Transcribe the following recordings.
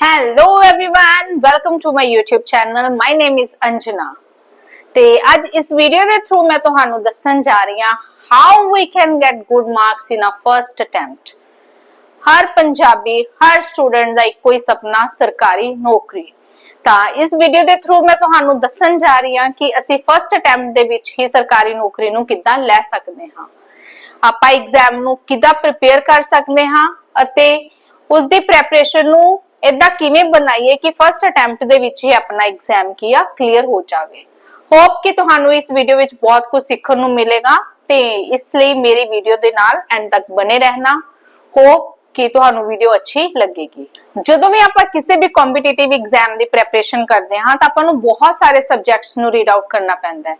hello everyone welcome to my YouTube channel my name is Anjana ਤੇ ਅੱਜ ਇਸ video ਦੇ ਥਰੂ ਮੈਂ ਤੁਹਾਨੂੰ ਦੱਸਣ ਜਾ ਰਹੀ ਹਾਂ how we can get good marks in a first attempt ਹਰ ਪੰਜਾਬੀ ਹਰ ਸਟੂਡੈਂਟ ਦਾ ਇੱਕੋ ਹੀ ਸੁਪਨਾ ਸਰਕਾਰੀ ਨੌਕਰੀ ਤਾਂ ਇਸ ਵੀਡੀਓ ਦੇ ਥਰੂ ਮੈਂ ਤੁਹਾਨੂੰ ਦੱਸਣ ਜਾ ਰਹੀ ਹਾਂ ਕਿ ਅਸੀਂ ਫਰਸਟ ਅਟੈਂਪਟ ਦੇ ਵਿੱਚ ਹੀ ਸਰਕਾਰੀ ਨੌਕਰੀ ਨੂੰ ਕਿੱਦਾਂ ਲੈ ਸਕਦੇ ਹਾਂ ਆਪਾਂ ਐਗਜ਼ਾਮ ਨੂੰ ਕਿੱਦਾਂ ਪ੍ਰਿਪੇਅਰ ਕਰ ਸਕਦੇ ਹਾਂ ਅਤੇ ਉਸ ਦੀ ਪ੍ਰੈਪਰੇਸ਼ਨ ਨੂੰ ਇਦਾਂ ਕਿਵੇਂ ਬਣਾਈਏ ਕਿ ਫਰਸਟ ਅਟੈਂਪਟ ਦੇ ਵਿੱਚ ਹੀ ਆਪਣਾ ਐਗਜ਼ਾਮ ਕੀਆ ਕਲੀਅਰ ਹੋ ਜਾਵੇ। ਹੋਪ ਕਿ ਤੁਹਾਨੂੰ ਇਸ ਵੀਡੀਓ ਵਿੱਚ ਬਹੁਤ ਕੁਝ ਸਿੱਖਣ ਨੂੰ ਮਿਲੇਗਾ ਤੇ ਇਸ ਲਈ ਮੇਰੀ ਵੀਡੀਓ ਦੇ ਨਾਲ ਐਂਡ ਤੱਕ ਬਨੇ ਰਹਿਣਾ। ਹੋਪ ਕਿ ਤੁਹਾਨੂੰ ਵੀਡੀਓ ਅੱਛੀ ਲੱਗੇਗੀ। ਜਦੋਂ ਵੀ ਆਪਾਂ ਕਿਸੇ ਵੀ ਕੰਪੀਟੀਟਿਵ ਐਗਜ਼ਾਮ ਦੀ ਪ੍ਰੈਪਰੇਸ਼ਨ ਕਰਦੇ ਹਾਂ, ਤਾਂ ਆਪਾਂ ਨੂੰ ਬਹੁਤ ਸਾਰੇ ਸਬਜੈਕਟਸ ਨੂੰ ਰੀਡ ਆਊਟ ਕਰਨਾ ਪੈਂਦਾ ਹੈ।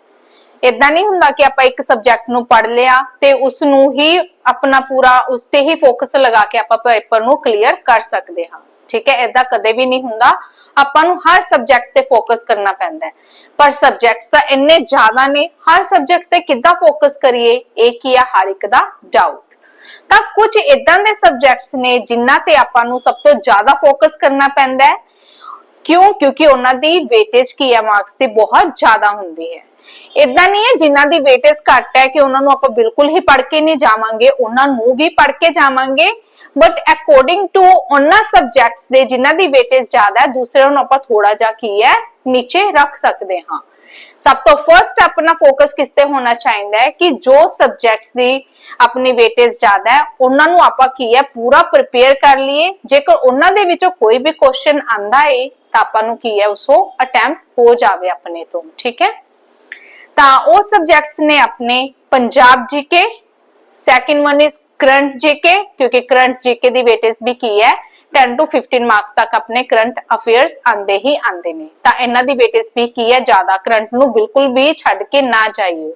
ਇਦਾਂ ਨਹੀਂ ਹੁੰਦਾ ਕਿ ਆਪਾਂ ਇੱਕ ਸਬਜੈਕਟ ਨੂੰ ਪੜ੍ਹ ਲਿਆ ਤੇ ਉਸ ਨੂੰ ਹੀ ਆਪਣਾ ਪੂਰਾ ਉਸ ਤੇ ਹੀ ਫੋਕਸ ਲਗਾ ਕੇ ਆਪਾਂ ਪੇਪਰ ਨੂੰ ਕਲੀਅਰ ਕਰ ਸਕਦੇ ਹਾਂ। ਠੀਕ ਹੈ ਇਦਾਂ ਕਦੇ ਵੀ ਨਹੀਂ ਹੁੰਦਾ। ਆਪਾਂ ਨੂੰ ਹਰ ਸਬਜੈਕਟ ਤੇ ਫੋਕਸ ਕਰਨਾ ਪੈਂਦਾ ਹੈ। ਪਰ ਸਬਜੈਕਟਸ ਤਾਂ ਇੰਨੇ ਜ਼ਿਆਦਾ ਨੇ, ਹਰ ਸਬਜੈਕਟ ਤੇ ਕਿੱਦਾਂ ਫੋਕਸ ਕਰੀਏ, ਇਹ ਕੀ ਆ, ਹਰ ਇੱਕ ਦਾ ਡਾਊਟ ਤਾਂ ਕੁਝ ਇਦਾਂ ਦੇ ਸਬਜੈਕਟਸ ਨੇ ਜਿਨ੍ਹਾਂ ਤੇ ਆਪਾਂ ਨੂੰ ਸਭ ਤੋਂ ਜ਼ਿਆਦਾ ਫੋਕਸ ਕਰਨਾ ਪੈਂਦਾ ਹੈ। ਕਿਉਂ? ਕਿਉਂਕਿ ਉਹਨਾਂ ਦੀ weightage ਕੀ ਹੈ ਮਾਰਕਸ ਦੀ ਬਹੁਤ ਜ਼ਿਆਦਾ ਹੁੰਦੀ ਹੈ। ਇਦਾਂ ਨਹੀਂ ਹੈ ਜਿਨ੍ਹਾਂ ਦੀ weightage ਘੱਟ ਹੈ ਕਿ ਉਹਨਾਂ ਨੂੰ ਆਪਾਂ ਬਿਲਕੁਲ ਹੀ ਪੜ੍ਹ ਕੇ ਨਹੀਂ ਜਾਵਾਂਗੇ, ਉਹਨਾਂ ਨੂੰ ਵੀ ਪੜ੍ਹ ਕੇ ਜਾਵਾਂਗੇ। ਬਟ ਅਕੋਰਡਿੰਗ ਟੂ ਉਹਨਾਂ ਸਬਜੈਕਟਸ ਦੇ ਜਿਨ੍ਹਾਂ ਦੀ weightage ਜ਼ਿਆਦਾ ਹੈ, ਦੂਸਰਿਆਂ ਨੂੰ ਆਪਾਂ ਥੋੜਾ ਜਿਹਾ ਕੀ ਹੈ, ਨੀਚੇ ਰੱਖ ਸਕਦੇ ਹਾਂ। ਸਭ ਤੋਂ ਫਰਸਟ ਆਪਣਾ ਫੋਕਸ ਕਿਸ ਤੇ ਹੋਣਾ ਚਾਹੀਦਾ ਹੈ ਕਿ ਜੋ ਸਬਜੈਕਟਸ ਦੀ ਆਪਣੀ weightage ਜ਼ਿਆਦਾ ਹੈ, ਉਹਨਾਂ ਨੂੰ ਆਪਾਂ ਕੀ ਹੈ, ਪੂਰਾ ਪ੍ਰਿਪੇਅਰ ਕਰ ਲਈਏ। ਜੇਕਰ ਉਹਨਾਂ ਦੇ ਵਿੱਚੋਂ ਕੋਈ ਵੀ ਕੁਐਸਚਨ ਆਂਦਾ ਹੈ ਤਾਂ ਆਪਾਂ ਨੂੰ ਕੀ ਹੈ, ਉਸੋ ਅਟੈਂਪਟ ਹੋ ਜਾਵੇ ਆਪਣੇ ਤੋਂ, ਠੀਕ ਹੈ? ਤਾਂ ਉਹ ਸਬਜੈਕਟਸ ਨੇ ਆਪਣੇ Punjab GK second one is current GK, ਕਿਉਂਕਿ ਕਰੰਟ ਜੀਕੇ ਦੀ weightage ਵੀ ਕੀ ਹੈ? 10 to 15 ਮਾਰਕਸ ਤੱਕ ਆਪਣੇ ਕਰੰਟ ਅਫੇਅਰਸ ਆਂਦੇ ਹੀ ਆਂਦੇ ਨੇ। ਤਾਂ ਇਹਨਾਂ ਦੀ weightage ਵੀ ਕੀ ਹੈ? ਜ਼ਿਆਦਾ ਕਰੰਟ ਨੂੰ ਬਿਲਕੁਲ ਵੀ ਛੱਡ ਕੇ ਨਾ ਜਾਈਓ।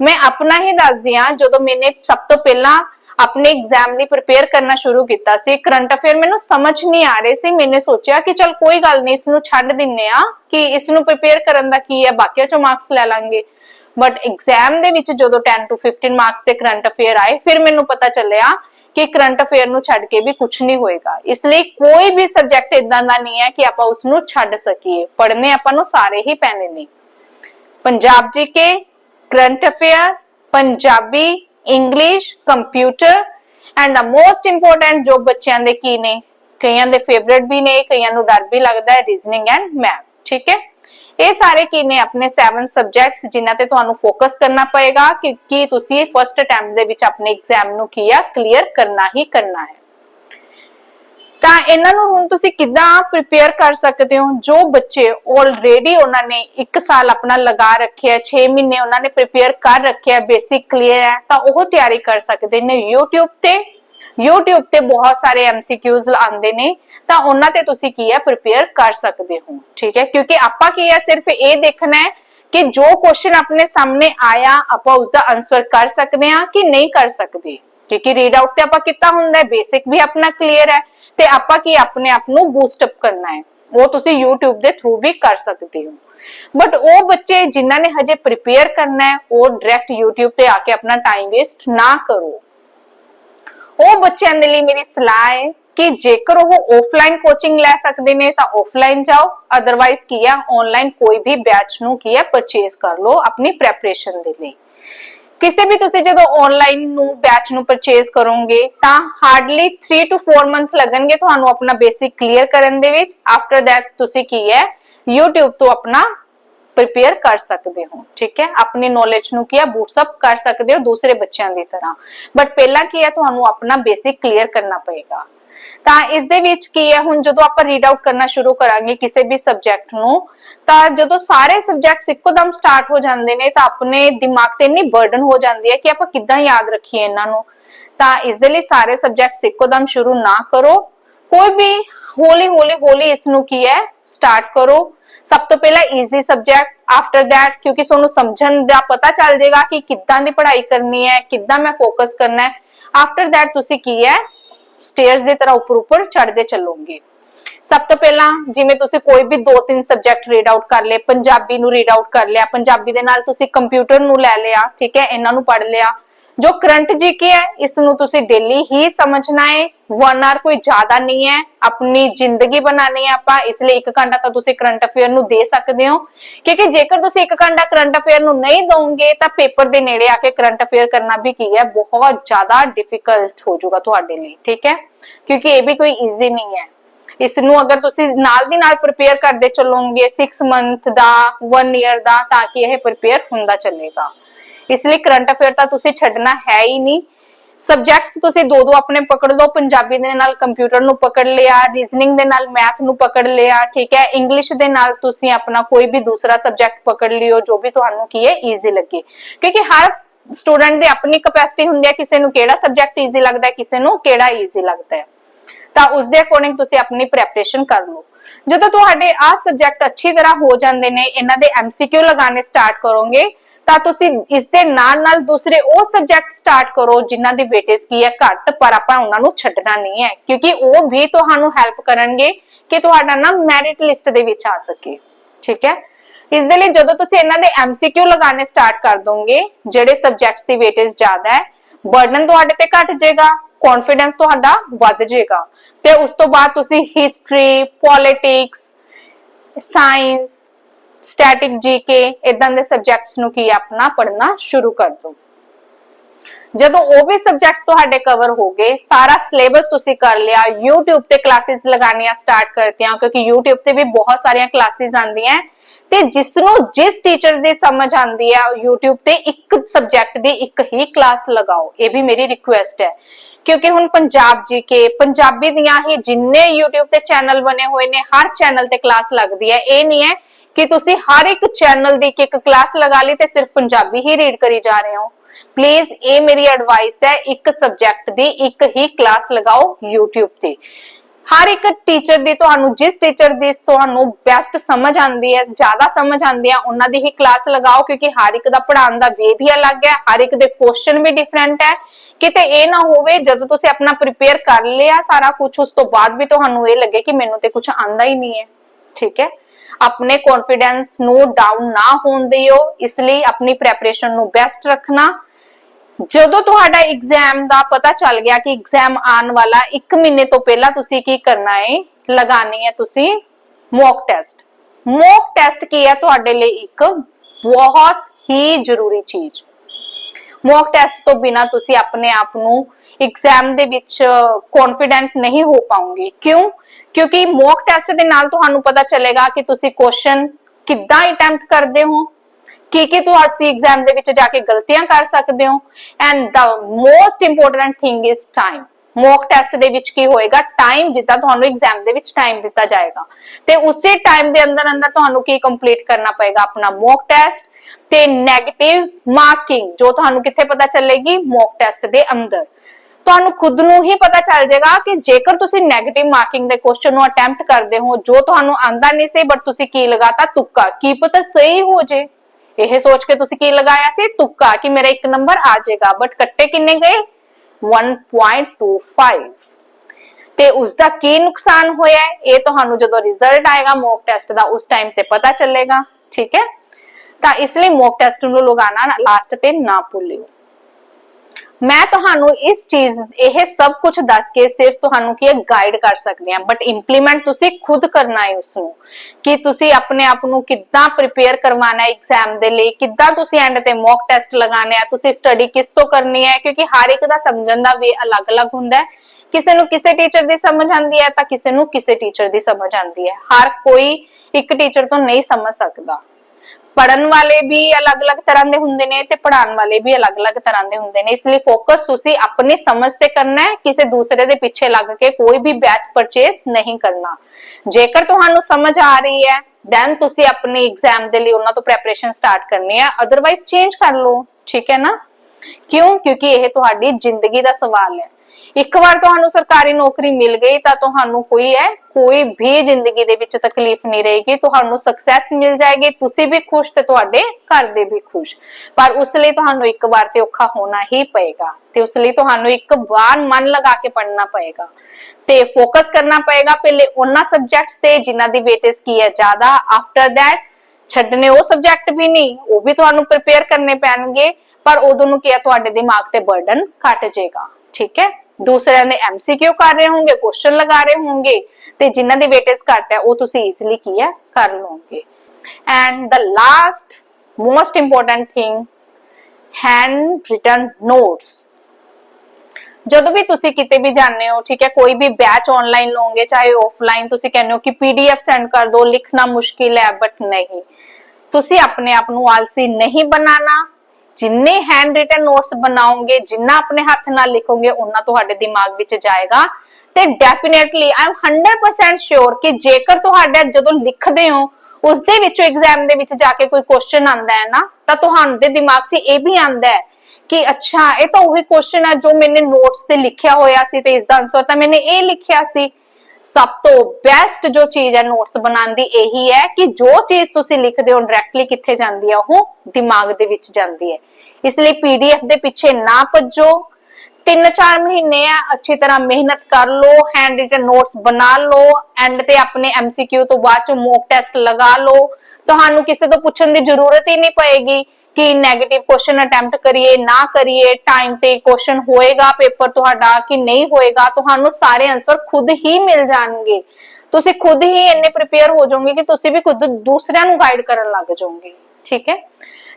ਮੈਂ ਆਪਣਾ ਹੀ ਦੱਸਦੀ ਹਾਂ, ਜਦੋਂ ਮੈਨੇ ਸਭ ਤੋਂ ਪਹਿਲਾਂ ਆਪਣੇ ਐਗਜ਼ਾਮ ਲਈ ਪ੍ਰਿਪੇਅਰ ਕਰਨਾ ਸ਼ੁਰੂ ਕੀਤਾ ਸੀ, ਕਰੰਟ ਅਫੇਅਰ ਮੈਨੂੰ ਸਮਝ ਨਹੀਂ ਆ ਰਹੇ ਸੀ। ਮੈਨੇ ਸੋਚਿਆ ਕਿ ਚਲ ਕੋਈ ਗੱਲ ਨਹੀਂ, ਇਸ ਨੂੰ ਛੱਡ ਦਿੰਨੇ ਆ ਕਿ ਇਸ ਨੂੰ ਪ੍ਰਿਪੇਅਰ ਕਰਨ ਦਾ ਕੀ ਹੈ? ਬਾਕੀਆਂ ਚੋਂ ਮਾਰਕਸ ਲੈ ਲਾਂਗੇ। ਬਟ ਐਗਜ਼ਾਮ ਦੇ ਵਿੱਚ ਜਦੋਂ 10 to 15 ਮਾਰਕਸ ਦੇ ਕਰੰਟ ਅਫੇਅਰ ਆਏ, ਫਿਰ ਮੈਨੂੰ ਪਤਾ ਚੱਲਿਆ ਕਿ ਕਰੰਟ ਅਫੇਅਰ ਨੂੰ ਛੱਡ ਕੇ ਵੀ ਕੁਝ ਨਹੀਂ ਹੋਏਗਾ। ਇਸ ਲਈ ਕੋਈ ਵੀ ਸਬਜੈਕਟ ਇਦਾਂ ਦਾ ਨਹੀਂ ਹੈ ਕਿ ਆਪਾਂ ਉਸ ਨੂੰ ਛੱਡ ਸਕੀਏ। ਪੜ੍ਹਨੇ ਆਪਾਂ ਨੂੰ ਸਾਰੇ ਹੀ ਪੈਣੇ ਨੇ। Punjab GK current affair Punjabi English computer and the most important ਜੋ ਬੱਚਿਆਂ ਦੇ ਕੀ ਨੇ, ਕਈਆਂ ਦੇ ਫੇਵਰਿਟ ਵੀ ਨੇ, ਕਈਆਂ ਨੂੰ ਡਰ ਵੀ ਲੱਗਦਾ ਹੈ ਰੀਜ਼ਨਿੰਗ ਐਂਡ ਮੈਥ ਠੀਕ ਹੈ? ਇਹ ਸਾਰੇ ਕੀ ਨੇ ਆਪਣੇ 7 ਸਬਜੈਕਟਸ ਜਿਨ੍ਹਾਂ ਤੇ ਤੁਹਾਨੂੰ ਫੋਕਸ ਕਰਨਾ ਪਏਗਾ ਕਿ ਕੀ ਤੁਸੀਂ ਫਰਸਟ ਅਟੈਂਪਟ ਦੇ ਵਿੱਚ ਆਪਣੇ ਐਗਜ਼ਾਮ ਨੂੰ ਕੀ ਆ ਕਲੀਅਰ ਕਰਨਾ ਹੀ ਕਰਨਾ ਹੈ। ਤਾਂ ਇਹਨਾਂ ਨੂੰ ਹੁਣ ਤੁਸੀਂ ਕਿੱਦਾਂ ਪ੍ਰਿਪੇਅਰ ਕਰ ਸਕਦੇ ਹੋ? ਜੋ ਬੱਚੇ ਆਲਰੇਡੀ ਉਹਨਾਂ ਨੇ 1 ਸਾਲ ਆਪਣਾ ਲਗਾ ਰੱਖਿਆ 6 ਮਹੀਨੇ ਉਹਨਾਂ ਨੇ ਪ੍ਰਿਪੇਅਰ ਕਰ ਰੱਖਿਆ ਬੇਸਿਕ ਕਲੀਅਰ ਹੈ, ਤਾਂ ਉਹ ਤਿਆਰੀ ਕਰ ਸਕਦੇ ਨੇ YouTube ਤੇ YouTube ਤੇ ਬਹੁਤ ਸਾਰੇ MCQs ਆਉਂਦੇ ਨੇ, ਤਾਂ ਉਹਨਾਂ ਤੇ ਤੁਸੀਂ ਕੀ ਹੈ ਪ੍ਰਿਪੇਅਰ ਕਰ ਸਕਦੇ ਹੋ, ਠੀਕ ਹੈ? ਕਿਉਂਕਿ ਆਪਾਂ ਕੀ ਹੈ, ਸਿਰਫ ਇਹ ਦੇਖਣਾ ਹੈ ਕਿ ਜੋ ਕੁਐਸਚਨ ਆਪਣੇ ਸਾਹਮਣੇ ਆਇਆ, ਆਪਾਂ ਉਸ ਦਾ ਆਨਸਰ ਕਰ ਸਕਦੇ ਹਾਂ ਕਿ ਨਹੀਂ ਕਰ ਸਕਦੇ। ਕਿਉਂਕਿ ਰੀਡ ਆਊਟ ਤੇ ਆਪਾਂ ਕੀਤਾ ਹੁੰਦਾ ਹੈ ਬੇਸਿਕ ਵੀ ਆਪਣਾ ਕਲੀਅਰ ਹੈ, ਤੇ ਆਪਾਂ ਕੀ ਆਪਣੇ ਆਪ ਨੂੰ ਬੂਸਟ ਅਪ ਕਰਨਾ ਹੈ। ਉਹ ਤੁਸੀਂ YouTube ਦੇ ਥਰੂ ਵੀ ਕਰ ਸਕਦੇ ਹੋ। ਬਟ ਉਹ ਬੱਚੇ ਜਿਨ੍ਹਾਂ ਨੇ ਹਜੇ ਪ੍ਰਿਪੇਅਰ ਕਰਨਾ ਹੈ, ਉਹ ਡਾਇਰੈਕਟ YouTube ਤੇ ਆ ਕੇ ਆਪਣਾ ਟਾਈਮ ਵੇਸਟ ਨਾ ਕਰੋ। ਉਹ ਬੱਚਿਆਂ ਦੇ ਲਈ ਮੇਰੀ ਸਲਾਹ ਹੈ ਕਿ ਜੇਕਰ ਉਹ ਆਫਲਾਈਨ ਕੋਚਿੰਗ ਲੈ ਸਕਦੇ ਨੇ ਤਾਂ ਆਫਲਾਈਨ ਜਾਓ ਅਦਰਵਾਈਜ਼ ਕੀ ਹੈ ਆਨਲਾਈਨ ਕੋਈ ਵੀ ਬੈਚ ਨੂੰ ਕੀ ਹੈ ਪਰਚੇਸ ਕਰ ਲਓ ਆਪਣੀ ਪ੍ਰੈਪਰੇਸ਼ਨ ਦੇ ਲਈ। ਕਿਸੇ ਵੀ ਤੁਸੀਂ ਜਦੋਂ ਆਨਲਾਈਨ ਨੂੰ ਬੈਚ ਨੂੰ ਪਰਚੇਸ ਕਰੋਗੇ ਤਾਂ ਹਾਰਡਲੀ 3 to 4 ਮੰਥ ਲੱਗਣਗੇ ਤੁਹਾਨੂੰ ਆਪਣਾ ਬੇਸਿਕ ਕਲੀਅਰ ਕਰਨ ਦੇ ਵਿੱਚ। ਆਫਟਰ ਥੈਟ ਤੁਸੀਂ ਕੀ ਹੈ, YouTube ਤੋਂ ਆਪਣਾ ਪ੍ਰਿਪੇਅਰ ਕਰ ਸਕਦੇ ਹੋ, ਠੀਕ ਹੈ? ਆਪਣੀ ਨੌਲੇਜ ਨੂੰ ਕੀ ਹੈ ਬੂਟਸ ਕਰ ਸਕਦੇ ਹੋ ਦੂਸਰੇ ਬੱਚਿਆਂ ਦੀ ਤਰ੍ਹਾਂ। ਬਟ ਪਹਿਲਾਂ ਕੀ ਹੈ ਤੁਹਾਨੂੰ ਆਪਣਾ ਬੇਸਿਕ ਕਲੀਅਰ ਕਰਨਾ ਪਏਗਾ। ਤਾਂ ਇਸ ਦੇ ਵਿੱਚ ਕੀ ਹੈ ਹੁਣ ਜਦੋਂ ਆਪਾਂ ਰੀਡ ਆਊਟ ਕਰਨਾ ਸ਼ੁਰੂ ਕਰਾਂਗੇ ਕਿਸੇ ਵੀ ਸਬਜੈਕਟ ਨੂੰ, ਤਾਂ ਜਦੋਂ ਸਾਰੇ ਸਬਜੈਕਟਸ ਇੱਕੋਦਮ ਸਟਾਰਟ ਹੋ ਜਾਂਦੇ ਨੇ, ਤਾਂ ਆਪਣੇ ਦਿਮਾਗ ਤੇ ਇੰਨੀ ਬਰਡਨ ਹੋ ਜਾਂਦੀ ਹੈ ਕਿ ਆਪਾਂ ਕਿੱਦਾਂ ਯਾਦ ਰੱਖੀਏ ਇਹਨਾਂ ਨੂੰ। ਤਾਂ ਇਸ ਦੇ ਲਈ ਸਾਰੇ ਸਬਜੈਕਟਸ ਇੱਕੋਦਮ ਸ਼ੁਰੂ ਨਾ ਕਰੋ। ਕੋਈ ਵੀ ਹੌਲੀ ਹੌਲੀ ਹੌਲੀ ਇਸ ਨੂੰ ਕੀ ਹੈ ਸਟਾਰਟ ਕਰੋ। ਸਭ ਤੋਂ ਪਹਿਲਾਂ ਈਜ਼ੀ ਸਬਜੈਕਟ ਆਫਟਰ ਥੈਟ ਕਿਉਂਕਿ ਤੁਹਾਨੂੰ ਸਮਝਣ ਦਾ ਪਤਾ ਚੱਲ ਜਾਏਗਾ ਕਿ ਕਿੱਦਾਂ ਦੀ ਪੜ੍ਹਾਈ ਕਰਨੀ ਹੈ, ਕਿੱਦਾਂ ਮੈਂ ਫੋਕਸ ਕਰਨਾ ਹੈ। ਆਫਟਰ ਥੈਟ ਤੁਸੀਂ ਕੀ ਹੈ? ਸਟੇਅਰਸ ਦੀ ਤਰ੍ਹਾਂ ਉੱਪਰ ਉੱਪਰ ਚੜ੍ਹਦੇ ਚੱਲੋਗੇ। ਸਭ ਤੋਂ ਪਹਿਲਾਂ, ਜਿਵੇਂ ਤੁਸੀਂ ਕੋਈ ਵੀ ਦੋ ਤਿੰਨ ਸਬਜੈਕਟ ਰੀਡ ਆਊਟ ਕਰ ਲਏ, ਪੰਜਾਬੀ ਨੂੰ ਰੀਡ ਆਊਟ ਕਰ ਲਿਆ, ਪੰਜਾਬੀ ਦੇ ਨਾਲ ਤੁਸੀਂ ਕੰਪਿਊਟਰ ਨੂੰ ਲੈ ਲਿਆ, ਠੀਕ ਹੈ, ਇਹਨਾਂ ਨੂੰ ਪੜ੍ਹ ਲਿਆ। ਜੋ ਕਰੰਟ ਜੀਕੇ ਹੈ, ਇਸ ਨੂੰ ਤੁਸੀਂ ਡੇਲੀ ਹੀ ਸਮਝਣਾ ਹੈ। 1 ਆਰ ਕੋਈ ਜ਼ਿਆਦਾ ਨਹੀਂ ਹੈ। ਆਪਣੀ ਜ਼ਿੰਦਗੀ ਬਣਾਣੀ ਹੈ ਆਪਾਂ। ਇਸ ਲਈ 1 ਘੰਟਾ ਤਾਂ ਤੁਸੀਂ ਕਰੰਟ ਅਫੇਅਰ ਨੂੰ ਦੇ ਸਕਦੇ ਹੋ। ਕਿਉਂਕਿ ਜੇਕਰ ਤੁਸੀਂ 1 ਘੰਟਾ ਕਰੰਟ ਅਫੇਅਰ ਨੂੰ ਨਹੀਂ ਦੋਗੇ, ਤਾਂ ਪੇਪਰ ਦੇ ਨੇੜੇ ਆ ਕੇ ਕਰੰਟ ਅਫੇਅਰ ਕਰਨਾ ਵੀ ਕੀ ਹੈ? ਬਹੁਤ ਜ਼ਿਆਦਾ ਡਿਫਿਕਲਟ ਹੋ ਜਾਊਗਾ ਤੁਹਾਡੇ ਲਈ, ਠੀਕ ਹੈ? ਕਿਉਂਕਿ ਇਹ ਵੀ ਕੋਈ ਈਜ਼ੀ ਨਹੀਂ ਹੈ। ਇਸ ਨੂੰ ਅਗਰ ਤੁਸੀਂ ਨਾਲ ਦੀ ਨਾਲ ਪ੍ਰਪੇਅਰ ਕਰਦੇ ਚੱਲੋਗੇ 6 ਮੰਥ ਦਾ 1 ਇਅਰ ਦਾ, ਤਾਂ ਕਿ ਇਹ ਪ੍ਰਿਪੇਅਰ ਹੁੰਦਾ ਚੱਲੇਗਾ। ਇਸ ਲਈ ਕਰੰਟ ਅਫੇਅਰ ਤਾਂ ਤੁਸੀਂ ਛੱਡਣਾ ਹੈ ਹੀ ਨਹੀਂ। ਸਬਜੈਕਟਸ ਤੁਸੀਂ ਦੋ ਦੋ ਆਪਣੇ ਪਕੜ ਲਓ, ਪੰਜਾਬੀ ਦੇ ਨਾਲ ਕੰਪਿਊਟਰ ਨੂੰ ਪਕੜ ਲਿਆ ਰੀਜ਼ਨਿੰਗ ਦੇ ਨਾਲ ਮੈਥ ਨੂੰ ਪਕੜ ਲਿਆ, ਠੀਕ ਹੈ? ਇੰਗਲਿਸ਼ ਦੇ ਨਾਲ ਤੁਸੀਂ ਆਪਣਾ ਕੋਈ ਵੀ ਦੂਸਰਾ ਸਬਜੈਕਟ ਪਕੜ ਲਿਓ, ਜੋ ਵੀ ਤੁਹਾਨੂੰ ਕੀ ਹੈ ਈਜ਼ੀ ਲੱਗੇ। ਕਿਉਂਕਿ ਹਰ ਸਟੂਡੈਂਟ ਦੀ ਆਪਣੀ ਕਪੈਸਿਟੀ ਹੁੰਦੀ ਹੈ ਕਿਸੇ ਨੂੰ ਕਿਹੜਾ ਸਬਜੈਕਟ ਈਜ਼ੀ ਲੱਗਦਾ ਹੈ, ਕਿਸੇ ਨੂੰ ਕਿਹੜਾ ਈਜ਼ੀ ਲੱਗਦਾ ਹੈ। ਤਾਂ ਉਸ ਦੇ ਅਕੋਰਡਿੰਗ ਤੁਸੀਂ ਆਪਣੀ ਪ੍ਰੈਪਰੇਸ਼ਨ ਕਰ ਲਓ। ਜਦੋਂ ਤੁਹਾਡੇ ਆ ਸਬਜੈਕਟ ਅੱਛੀ ਤਰ੍ਹਾਂ ਹੋ ਜਾਂਦੇ ਨੇ, ਇਹਨਾਂ ਦੇ ਐਮਸੀਕਿਊ ਲਗਾਉਣੇ ਸਟਾਰਟ ਕਰੋਗੇ ਤਾਂ ਤੁਸੀਂ ਇਸ ਦੇ ਨਾਲ ਨਾਲ ਦੂਸਰੇ ਉਹ ਸਬਜੈਕਟ ਸਟਾਰਟ ਕਰੋ ਜਿਨ੍ਹਾਂ ਦੀ ਵੇਟੇਜ ਕੀ ਹੈ ਘੱਟ, ਪਰ ਆਪਾਂ ਉਹਨਾਂ ਨੂੰ ਛੱਡਣਾ ਨਹੀਂ ਹੈ, ਕਿਉਂਕਿ ਉਹ ਵੀ ਤੁਹਾਨੂੰ ਹੈਲਪ ਕਰਨਗੇ ਕਿ ਤੁਹਾਡਾ ਨਾਮ ਮੈਰਿਟ ਲਿਸਟ ਦੇ ਵਿੱਚ ਆ ਸਕੇ। ਠੀਕ ਹੈ? ਇਸ ਦੇ ਲਈ ਜਦੋਂ ਤੁਸੀਂ ਇਹਨਾਂ ਦੇ ਐਮਸੀਕਿਊ ਲਗਾਉਣੇ ਸਟਾਰਟ ਕਰ ਦੋਗੇ, ਜਿਹੜੇ ਸਬਜੈਕਟਸ ਦੀ ਵੇਟੇਜ ਜ਼ਿਆਦਾ ਹੈ ਬਰਡਨ ਤੁਹਾਡੇ ਤੇ ਘਟ ਜਾਏਗਾ ਕੌਨਫੀਡੈਂਸ ਤੁਹਾਡਾ ਵੱਧ ਜਾਏਗਾ। ਤੇ ਉਸ ਤੋਂ ਬਾਅਦ ਤੁਸੀਂ history politics science static GK ਇਦਾਂ ਦੇ ਸਬਜੈਕਟਸ ਨੂੰ ਕੀ ਆਪਣਾ ਪੜ੍ਹਨਾ ਸ਼ੁਰੂ ਕਰ ਦੋ। ਜਦੋਂ ਉਹ ਵੀ ਸਬਜੈਕਟਸ ਤੁਹਾਡੇ ਕਵਰ ਹੋ ਗਏ, ਸਾਰਾ ਸਿਲੇਬਸ ਤੁਸੀਂ ਕਰ ਲਿਆ, YouTube ਤੇ ਕਲਾਸਿਸ ਲਗਾਉਣੀਆਂ ਸਟਾਰਟ ਕਰਤੀਆਂ, ਕਿਉਂਕਿ YouTube ਤੇ ਵੀ ਬਹੁਤ ਸਾਰੀਆਂ ਕਲਾਸਿਸ ਆਉਂਦੀਆਂ ਤੇ ਜਿਸ ਨੂੰ ਜਿਸ ਟੀਚਰ ਦੀ ਸਮਝ ਆਉਂਦੀ ਹੈ, YouTube ਤੇ ਇੱਕ ਸਬਜੈਕਟ ਦੀ ਇੱਕ ਹੀ ਕਲਾਸ ਲਗਾਓ, ਇਹ ਵੀ ਮੇਰੀ ਰਿਕੁਐਸਟ ਹੈ। ਕਿਉਂਕਿ ਹੁਣ ਪੰਜਾਬ ਜੀ ਕੇ ਪੰਜਾਬੀ ਦੀਆਂ ਹੀ ਜਿੰਨੇ YouTube ਤੇ ਚੈਨਲ ਬਣੇ ਹੋਏ ਨੇ, ਹਰ ਚੈਨਲ ਤੇ ਕਲਾਸ ਲੱਗਦੀ ਹੈ। ਇਹ ਨਹੀਂ ਹੈ ਕਿ ਤੁਸੀਂ ਹਰ ਇੱਕ ਚੈਨਲ ਦੀ ਇੱਕ ਇੱਕ ਕਲਾਸ ਲਗਾ ਲਈ ਤੇ ਸਿਰਫ ਪੰਜਾਬੀ ਹੀ ਰੀਡ ਕਰੀ ਜਾ ਰਹੇ ਹੋ। ਪਲੀਜ਼ ਇਹ ਮੇਰੀ ਐਡਵਾਈਸ ਹੈ, ਇੱਕ ਸਬਜੈਕਟ ਦੀ ਇੱਕ ਹੀ ਕਲਾਸ ਲਗਾਓ YouTube ਤੇ। ਹਰ ਇੱਕ ਟੀਚਰ ਦੀ ਤੁਹਾਨੂੰ, ਜਿਸ ਟੀਚਰ ਦੀ ਤੁਹਾਨੂੰ ਬੈਸਟ ਸਮਝ ਆਉਂਦੀ ਹੈ, ਜ਼ਿਆਦਾ ਸਮਝ ਆਉਂਦੀ ਹੈ, ਉਹਨਾਂ ਦੀ ਹੀ ਕਲਾਸ ਲਗਾਓ, ਕਿਉਂਕਿ ਹਰ ਇੱਕ ਦਾ ਪੜ੍ਹਾਉਣ ਦਾ ਵੇ ਵੀ ਅਲੱਗ ਹੈ, ਹਰ ਇੱਕ ਦੇ ਕੁਐਸਚਨ ਵੀ ਡਿਫਰੈਂਟ ਹੈ। ਕਿਤੇ ਇਹ ਨਾ ਹੋਵੇ, ਜਦੋਂ ਤੁਸੀਂ ਆਪਣਾ ਪ੍ਰਿਪੇਅਰ ਕਰ ਲਿਆ ਸਾਰਾ ਕੁਝ ਉਸ ਤੋਂ ਬਾਅਦ ਵੀ ਤੁਹਾਨੂੰ ਇਹ ਲੱਗੇ ਕਿ ਮੈਨੂੰ ਤੇ ਕੁਝ ਆਂਦਾ ਹੀ ਨਹੀਂ ਹੈ। ਠੀਕ ਹੈ? ਆਪਣੇ ਕੌਨਫੀਡੈਂਸ ਨੂੰ ਡਾਊਨ ਨਾ ਹੋਣ ਦਿਓ, ਇਸ ਲਈ ਆਪਣੀ ਪ੍ਰੈਪਰੇਸ਼ਨ ਨੂੰ ਬੈਸਟ ਰੱਖਣਾ। ਜਦੋਂ ਤੁਹਾਡਾ ਐਗਜ਼ਾਮ ਦਾ ਪਤਾ ਚੱਲ ਗਿਆ ਕਿ ਐਗਜ਼ਾਮ ਆਉਣ ਵਾਲਾ 1 ਮਹੀਨੇ ਤੋਂ ਪਹਿਲਾਂ ਤੁਸੀਂ ਕੀ ਕਰਨਾ ਹੈ ਲਗਾਣੀ ਹੈ ਤੁਸੀਂ ਮੌਕ ਟੈਸਟ ਮੌਕ ਟੈਸਟ ਕੀ ਹੈ ਤੁਹਾਡੇ ਲਈ ਇੱਕ ਬਹੁਤ ਹੀ ਜ਼ਰੂਰੀ ਚੀਜ਼। ਮੌਕ ਟੈਸਟ ਤੋਂ ਬਿਨਾ ਤੁਸੀਂ ਆਪਣੇ ਆਪ ਨੂੰ ਐਗਜ਼ਾਮ ਦੇ ਵਿੱਚ ਕੌਨਫੀਡੈਂਟ ਨਹੀਂ ਹੋ ਪਾਉਂਗੇ। ਕਿਉਂ? ਕਿਉਂਕਿ ਮੌਕ ਟੈਸਟ ਦੇ ਨਾਲ ਤੁਹਾਨੂੰ ਪਤਾ ਚੱਲੇਗਾ ਕਿ ਤੁਸੀਂ ਕੁਐਸਚਨ ਕਿੱਦਾਂ ਅਟੈਂਪਟ ਕਰਦੇ ਹੋ, ਕੀ ਕੀ ਤੁਸੀਂ ਐਗਜ਼ਾਮ ਦੇ ਵਿੱਚ ਜਾ ਕੇ ਗਲਤੀਆਂ ਕਰ ਸਕਦੇ ਹੋ and the most important thing is time mock test ਦੇ ਵਿੱਚ ਕੀ ਹੋਏਗਾ? ਟਾਈਮ ਜਿੱਦਾਂ ਤੁਹਾਨੂੰ ਐਗਜ਼ਾਮ ਦੇ ਵਿੱਚ ਟਾਈਮ ਦਿੱਤਾ ਜਾਏਗਾ। ਤੇ ਉਸੇ ਟਾਈਮ ਦੇ ਅੰਦਰ ਅੰਦਰ ਤੁਹਾਨੂੰ ਕੀ ਕੰਪਲੀਟ ਕਰਨਾ ਪਏਗਾ? ਆਪਣਾ ਮੌਕ ਟੈਸਟ ਤੇ 네ਗੇਟਿਵ ਮਾਰਕਿੰਗ ਜੋ ਤੁਹਾਨੂੰ ਕਿੱਥੇ ਪਤਾ ਚੱਲੇਗੀ? ਮੌਕ ਟੈਸਟ ਦੇ ਅੰਦਰ। ਤੁਹਾਨੂੰ ਖੁਦ ਨੂੰ ਹੀ ਪਤਾ ਚੱਲ ਜਾਏਗਾ ਕਿ ਜੇਕਰ ਤੁਸੀਂ 네ਗੇਟਿਵ ਮਾਰਕਿੰਗ ਦੇ ਕੁਐਸਚਨ ਨੂੰ ਅਟੈਂਪਟ ਕਰਦੇ ਹੋ, ਜੋ ਤੁਹਾਨੂੰ ਆਂਦਾ ਨਹੀਂ ਸੀ ਬਟ ਤੁਸੀਂ ਕੀ ਲਗਾਤਾ? ਤੁੱਕਾ। ਕੀ ਪਤਾ ਸਹੀ ਹੋ ਜੇ? ਇਹ ਸੋਚ ਕੇ ਤੁਸੀਂ ਕੀ ਲਗਾਇਆ ਸੀ? ਤੁੱਕਾ, ਕਿ ਮੇਰਾ ਇੱਕ ਨੰਬਰ ਆ ਜਾਏਗਾ। ਬਟ ਕੱਟੇ ਕਿੰਨੇ ਗਏ? 1.25 ਤੇ ਉਸ ਦਾ ਕੀ ਨੁਕਸਾਨ ਹੋਇਆ ਇਹ ਤੁਹਾਨੂੰ ਜਦੋਂ ਰਿਜ਼ਲਟ ਆਏਗਾ ਮੌਕ ਟੈਸਟ ਦਾ, ਉਸ ਟਾਈਮ ਤੇ ਪਤਾ ਚੱਲੇਗਾ। ਠੀਕ ਹੈ? ਤਾਂ ਇਸ ਲਈ ਮੌਕ ਟੈਸਟ ਨੂੰ ਲਗਾਉਣਾ ਲਾਸਟ ਤੇ ਨਾ ਭੁੱਲਿਓ। ਮੈਂ ਤੁਹਾਨੂੰ ਇਸ ਚੀਜ਼, ਇਹ ਸਭ ਕੁਝ ਦੱਸ ਕੇ ਸਿਰਫ ਤੁਹਾਨੂੰ ਕੀ ਗਾਈਡ ਕਰ ਸਕਦੀ ਹਾਂ। ਬਟ ਇੰਪਲੀਮੈਂਟ ਤੁਸੀਂ ਖੁਦ ਕਰਨਾ ਹੈ ਉਸ ਨੂੰ ਕਿ ਤੁਸੀਂ ਆਪਣੇ ਆਪ ਨੂੰ ਕਿੱਦਾਂ ਪ੍ਰਿਪੇਅਰ ਕਰਵਾਉਣਾ ਹੈ ਐਗਜ਼ਾਮ ਦੇ ਲਈ, ਕਿੱਦਾਂ ਤੁਸੀਂ ਐਂਡ ਤੇ ਮੌਕ ਟੈਸਟ ਲਗਾਉਣੇ ਆ, ਤੁਸੀਂ ਸਟੱਡੀ ਕਿਸ ਤੋਂ ਕਰਨੀ ਹੈ, ਕਿਉਂਕਿ ਹਰ ਇੱਕ ਦਾ ਸਮਝਣ ਦਾ ਵੇ ਅਲੱਗ-ਅਲੱਗ ਹੁੰਦਾ ਹੈ। ਕਿਸੇ ਨੂੰ ਕਿਸੇ ਟੀਚਰ ਦੀ ਸਮਝ ਆਉਂਦੀ ਹੈ ਤਾਂ ਕਿਸੇ ਨੂੰ ਕਿਸੇ ਟੀਚਰ ਦੀ ਸਮਝ ਆਉਂਦੀ ਹੈ। ਹਰ ਕੋਈ ਇੱਕ ਟੀਚਰ ਤੋਂ ਨਹੀਂ ਸਮਝ ਸਕਦਾ। ਪੜਨ ਵਾਲੇ ਵੀ ਅਲੱਗ-ਅਲੱਗ ਤਰ੍ਹਾਂ ਦੇ ਹੁੰਦੇ ਨੇ ਤੇ ਪੜਾਉਣ ਵਾਲੇ ਵੀ ਅਲੱਗ-ਅਲੱਗ ਤਰ੍ਹਾਂ ਦੇ ਹੁੰਦੇ ਨੇ। ਇਸ ਲਈ ਫੋਕਸ ਤੁਸੀਂ ਆਪਣੀ ਸਮਝ ਤੇ ਕਰਨਾ ਹੈ, ਕਿਸੇ ਦੂਸਰੇ ਦੇ ਪਿੱਛੇ ਲੱਗ ਕੇ ਕੋਈ ਵੀ ਬੈਚ ਪਰਚੇਸ ਨਹੀਂ ਕਰਨਾ। ਜੇਕਰ ਤੁਹਾਨੂੰ ਸਮਝ ਆ ਰਹੀ ਹੈ ਦੈਨ ਤੁਸੀਂ ਆਪਣੇ ਐਗਜ਼ਾਮ ਦੇ ਲਈ ਉਹਨਾਂ ਤੋਂ ਪ੍ਰੈਪਰੇਸ਼ਨ ਸਟਾਰਟ ਕਰਨੀ ਹੈ। ਅਦਰਵਾਈਜ਼ ਚੇਂਜ ਕਰ ਲਓ, ਠੀਕ ਹੈ ਨਾ? ਕਿਉਂ? ਕਿਉਂਕਿ ਇਹ ਤੁਹਾਡੀ ਜ਼ਿੰਦਗੀ ਦਾ ਸਵਾਲ ਹੈ। ਇੱਕ ਵਾਰ ਤੁਹਾਨੂੰ ਸਰਕਾਰੀ ਨੌਕਰੀ ਮਿਲ ਗਈ ਤਾਂ ਤੁਹਾਨੂੰ ਕੋਈ ਹੈ ਕੋਈ ਵੀ ਜ਼ਿੰਦਗੀ ਦੇ ਵਿੱਚ ਤਕਲੀਫ ਨਹੀਂ ਰਹੇਗੀ, ਤੁਹਾਨੂੰ ਸਕਸੈਸ ਮਿਲ ਜਾਏਗੀ, ਤੁਸੀਂ ਵੀ ਖੁਸ਼ ਤੇ ਤੁਹਾਡੇ ਘਰ ਦੇ ਵੀ ਖੁਸ਼। ਪਰ ਉਸ ਲਈ ਤੁਹਾਨੂੰ ਇੱਕ ਵਾਰ ਤੇ ਔਖਾ ਹੋਣਾ ਹੀ ਪਏਗਾ ਤੇ ਉਸ ਲਈ ਤੁਹਾਨੂੰ ਇੱਕ ਵਾਰ ਮਨ ਲਗਾ ਕੇ ਪੜ੍ਹਨਾ ਪਏਗਾ ਤੇ ਫੋਕਸ ਕਰਨਾ ਪਏਗਾ। ਪਹਿਲੇ ਉਹਨਾਂ ਸਬਜੈਕਟਸ ਤੇ ਜਿਨ੍ਹਾਂ ਦੀ ਵੇਟੇਜ ਕੀ ਹੈ ਜ਼ਿਆਦਾ ਆਫਟਰ ਥੈਟ ਛੱਡਨੇ ਉਹ ਸਬਜੈਕਟ ਵੀ ਨਹੀਂ, ਉਹ ਵੀ ਤੁਹਾਨੂੰ ਪ੍ਰਿਪੇਅਰ ਕਰਨੇ ਪੈਣਗੇ, ਪਰ ਉਦੋਂ ਨੂੰ ਕੀ ਹੈ, ਤੁਹਾਡੇ ਦਿਮਾਗ ਤੇ ਬਰਡਨ ਘਟ ਜਾਏਗਾ। ਠੀਕ ਹੈ? ਦੂਸਰਿਆਂ ਦੇ ਐਮਸੀਕਿਊ ਕਰ ਰਹੇ ਹੋਣਗੇ ਕੁਐਸਚਨ ਲਗਾ ਰਹੇ ਹੋਣਗੇ ਤੇ ਜਿਨ੍ਹਾਂ ਦੀ ਵੇਟੇਜ ਘੱਟ ਹੈ, ਉਹ ਤੁਸੀਂ ਈਜ਼ੀਲੀ ਕੀ ਹੈ, ਕਰ ਲਓਗੇ। And the last most important thing handwritten notes ਜਦੋਂ ਵੀ ਤੁਸੀਂ ਕਿਤੇ ਵੀ ਜਾਂਦੇ ਹੋ, ਠੀਕ ਹੈ, ਕੋਈ ਵੀ ਬੈਚ ਆਨਲਾਈਨ ਲਓਗੇ, ਚਾਹੇ ਆਫਲਾਈਨ ਤੁਸੀਂ ਕਹਿੰਦੇ ਹੋ ਕਿ ਪੀਡੀਐਫ ਸੈਂਡ ਕਰ ਦਿਓ, ਲਿਖਣਾ ਮੁਸ਼ਕਿਲ ਹੈ ਬਟ ਨਹੀਂ। ਤੁਸੀਂ ਆਪਣੇ ਆਪ ਨੂੰ ਆਲਸੀ ਨਹੀਂ ਬਣਾਣਾ ਜਿੰਨੇ ਹੈਂਡ ਰਿਟਨ ਨੋਟਸ ਬਣਾਓਗੇ, ਜਿੰਨਾ ਆਪਣੇ ਹੱਥ ਨਾਲ ਲਿਖੋਗੇ ਉਹਨਾਂ ਤੁਹਾਡੇ ਦਿਮਾਗ ਵਿੱਚ ਜਾਏਗਾ। ਤੇ ਡੈਫੀਨਿਟਲੀ ਆਈ 100% ਸ਼ੋਰ ਕਿ ਜੇਕਰ ਤੁਹਾਡਾ ਜਦੋਂ ਲਿਖਦੇ ਹੋ ਉਸ ਦੇ ਵਿੱਚੋਂ ਐਗਜ਼ਾਮ ਦੇ ਵਿੱਚ ਜਾ ਕੇ ਕੋਈ ਕੁਐਸਚਨ ਆਂਦਾ ਹੈ ਨਾ, ਤਾਂ ਤੁਹਾਡੇ ਦਿਮਾਗ 'ਚ ਇਹ ਵੀ ਆਂਦਾ ਹੈ ਕਿ ਅੱਛਾ, ਇਹ ਤਾਂ ਉਹੀ ਕੁਐਸਚਨ ਹੈ ਜੋ ਮੈਨੇ ਨੋਟਸ ਤੇ ਲਿਖਿਆ ਹੋਇਆ ਸੀ ਤੇ ਇਸ ਦਾ ਆਨਸਰ ਤਾਂ ਮੈਨੇ ਇਹ ਲਿਖਿਆ ਸੀ। ਸਭ ਤੋਂ ਬੈਸਟ ਜੋ ਚੀਜ਼ ਹੈ ਨੋਟਸ ਬਣਾਉਣ ਦੀ ਇਹੀ ਹੈ ਕਿ ਜੋ ਚੀਜ਼ ਤੁਸੀਂ ਲਿਖਦੇ ਹੋ ਡਾਇਰੈਕਟਲੀ ਕਿੱਥੇ ਜਾਂਦੀ ਹੈ, ਉਹ ਦਿਮਾਗ ਦੇ ਵਿੱਚ ਜਾਂਦੀ ਹੈ। ਇਸ ਲਈ ਪੀਡੀਐਫ ਦੇ ਪਿੱਛੇ ਨਾ ਭੱਜੋ। 3-4 ਮਹੀਨੇ ਆ, ਅੱਛੀ ਤਰ੍ਹਾਂ ਮਿਹਨਤ ਕਰ ਲਓ ਹੈਂਡ ਰਿਟਨ ਨੋਟਸ ਬਣਾ ਲਓ ਐਂਡ ਤੇ ਆਪਣੇ ਐਮਸੀਕਿਊ ਤੋਂ ਬਾਅਦ ਚ ਮੌਕ ਟੈਸਟ ਲਗਾ ਲਓ। ਤੁਹਾਨੂੰ ਕਿਸੇ ਤੋਂ ਪੁੱਛਣ ਦੀ ਜ਼ਰੂਰਤ ਹੀ ਨਹੀਂ ਪਏਗੀ। ਕਿ 네ਗੇਟਿਵ ਕੁਐਸਚਨ ਅਟੈਂਪਟ ਕਰੀਏ, ਨਾ ਕਰੀਏ ਟਾਈਮ ਤੇ ਕੁਐਸਚਨ ਹੋਏਗਾ ਪੇਪਰ ਤੁਹਾਡਾ ਕਿ ਨਹੀਂ ਹੋਏਗਾ, ਤੁਹਾਨੂੰ ਸਾਰੇ ਆਨਸਰ ਖੁਦ ਹੀ ਮਿਲ ਜਾਣਗੇ। ਤੁਸੀਂ ਖੁਦ ਹੀ ਇੰਨੇ ਪ੍ਰਿਪੇਅਰ ਹੋ ਜਾਓਗੇ ਕਿ ਤੁਸੀਂ ਵੀ ਖੁਦ ਦੂਸਰਿਆਂ ਨੂੰ ਗਾਈਡ ਕਰਨ ਲੱਗ ਜਾਓਗੇ। ਠੀਕ ਹੈ?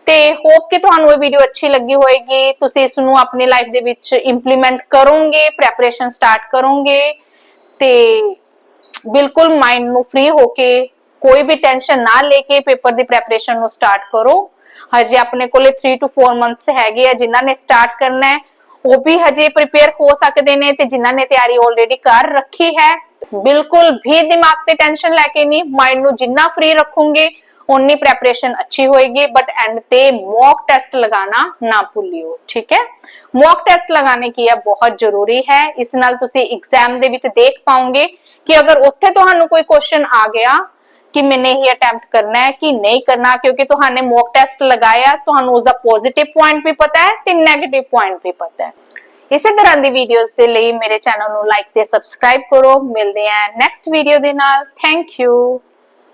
ਤੇ ਹੋਪ ਕਿ ਤੁਹਾਨੂੰ ਇਹ ਵੀਡੀਓ ਅੱਛੀ ਲੱਗੀ ਹੋਏਗੀ। ਤੁਸੀਂ ਇਸ ਨੂੰ ਆਪਣੀ ਲਾਈਫ ਦੇ ਵਿੱਚ ਇੰਪਲੀਮੈਂਟ ਕਰੋਗੇ ਪ੍ਰੈਪਰੇਸ਼ਨ ਸਟਾਰਟ ਕਰੋਗੇ ਤੇ ਬਿਲਕੁਲ ਮਾਈਂਡ ਨੂੰ ਫ੍ਰੀ ਹੋ ਕੇ ਕੋਈ ਵੀ ਟੈਨਸ਼ਨ ਨਾ ਲੈ ਕੇ ਪੇਪਰ ਦੀ ਪ੍ਰੈਪਰੇਸ਼ਨ ਨੂੰ ਸਟਾਰਟ ਕਰੋ। ਹਜੇ ਆਪਣੇ ਕੋਲੇ 3 ਤੋਂ 4 ਮੰਥਸ ਹੈਗੇ ਆ, ਜਿਨ੍ਹਾਂ ਨੇ ਸਟਾਰਟ ਕਰਨਾ ਹੈ, ਉਹ ਵੀ ਹਜੇ ਪ੍ਰਿਪੇਅਰ ਹੋ ਸਕਦੇ ਨੇ ਤੇ ਜਿਨ੍ਹਾਂ ਨੇ ਤਿਆਰੀ ਆਲਰੇਡੀ ਕਰ ਰੱਖੀ ਹੈ। ਬਿਲਕੁਲ ਵੀ ਦਿਮਾਗ ਤੇ ਟੈਨਸ਼ਨ ਲੈ ਕੇ ਨਹੀਂ ਮਾਈਂਡ ਨੂੰ ਜਿੰਨਾ ਫ੍ਰੀ ਰੱਖੋਗੇ ਉਨੀ ਪ੍ਰੈਪਰੇਸ਼ਨ ਅੱਛੀ ਹੋਏਗੀ ਬਟ ਐਂਡ ਤੇ ਮੌਕ ਟੈਸਟ ਲਗਾना ਨਾ ਭੁੱਲਿਓ, ਠੀਕ ਹੈ? ਮੌਕ ਟੈਸਟ ਲਗਾਣੇ ਕੀ ਹੈ ਬਹੁਤ ਜ਼ਰੂਰੀ ਹੈ। ਇਸ ਨਾਲ ਤੁਸੀਂ ਐਗਜ਼ਾਮ ਦੇ ਵਿੱਚ ਦੇਖ ਪਾਓਗੇ ਕਿ ਅਗਰ ਉੱਥੇ ਤੁਹਾਨੂੰ ਕੋਈ ਕੁਐਸਚਨ ਆ ਗਿਆ ਕਿ ਮੈਨੇ ਇਹ ਅਟੈਂਪਟ ਕਰਨਾ ਹੈ ਕਿ ਨਹੀਂ ਕਰਨਾ, ਕਿਉਂਕਿ ਤੁਹਾਨੂੰ ਮੌਕ ਟੈਸਟ ਲਗਾਇਆ, ਤੁਹਾਨੂੰ ਉਸ ਦਾ ਪੋਜ਼ਿਟਿਵ ਪੁਆਇੰਟ ਵੀ ਪਤਾ ਹੈ ਤੇ 네ਗੇਟਿਵ ਪੁਆਇੰਟ ਵੀ ਪਤਾ ਹੈ। ਇਸੇ ਤਰ੍ਹਾਂ ਦੀ ਵੀਡੀਓਜ਼ ਦੇ ਲਈ ਮੇਰੇ ਚੈਨਲ ਨੂੰ ਲਾਈਕ ਤੇ ਸਬਸਕ੍ਰਾਈਬ ਕਰੋ। ਮਿਲਦੇ ਹਾਂ ਨੈਕਸਟ ਵੀਡੀਓ ਦੇ ਨਾਲ। Thank you